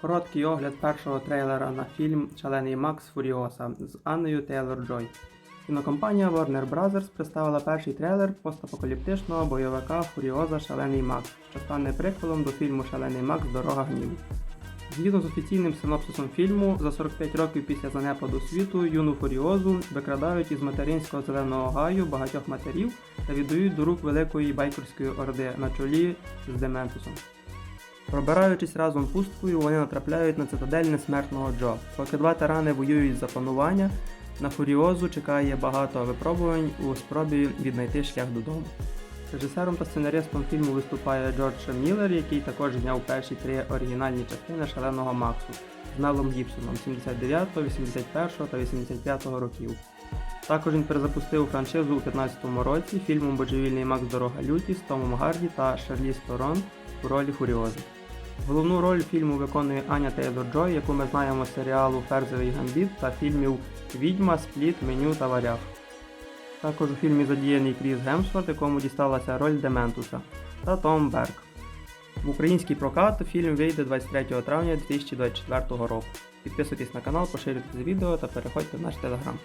Короткий огляд першого трейлера на фільм Шалений Макс Фуріоса з Анною Тейлор Джой. Кінокомпанія Warner Bros. представила перший трейлер постапокаліптичного бойовика Фуріоза Шалений Макс, що стане приквелом до фільму Шалений Макс Дорога гніву. Згідно з офіційним синопсисом фільму, за 45 років після занепаду світу юну Фуріозу викрадають із материнського зеленого гаю багатьох матерів та віддають до рук великої байкерської орди на чолі з Дементусом. Пробираючись разом пусткою, вони натрапляють на цитадель несмертного Джо. Поки два тирани воюють за панування, на Фуріозу чекає багато випробувань у спробі віднайти шлях додому. Режисером та сценаристом фільму виступає Джордж Міллер, який також зняв перші три оригінальні частини Шаленого Максу з Мелом Гібсоном 79, 81 та 85 років. Також він перезапустив франшизу у 2015 році фільмом Божевільний Макс Дорога Люті з Томом Гарді та Шарліз Торон у ролі Фуріози. Головну роль фільму виконує Аня Тейлор Джой, яку ми знаємо з серіалу Ферзевий гамбіт та фільмів Відьма, Спліт, Меню та Варяг. Також у фільмі задіяний Кріс Гемсворт, якому дісталася роль Дементуса, та Том Берг. В український прокат фільм вийде 23 травня 2024 року. Підписуйтесь на канал, поширюйте це відео та переходьте в наш телеграм.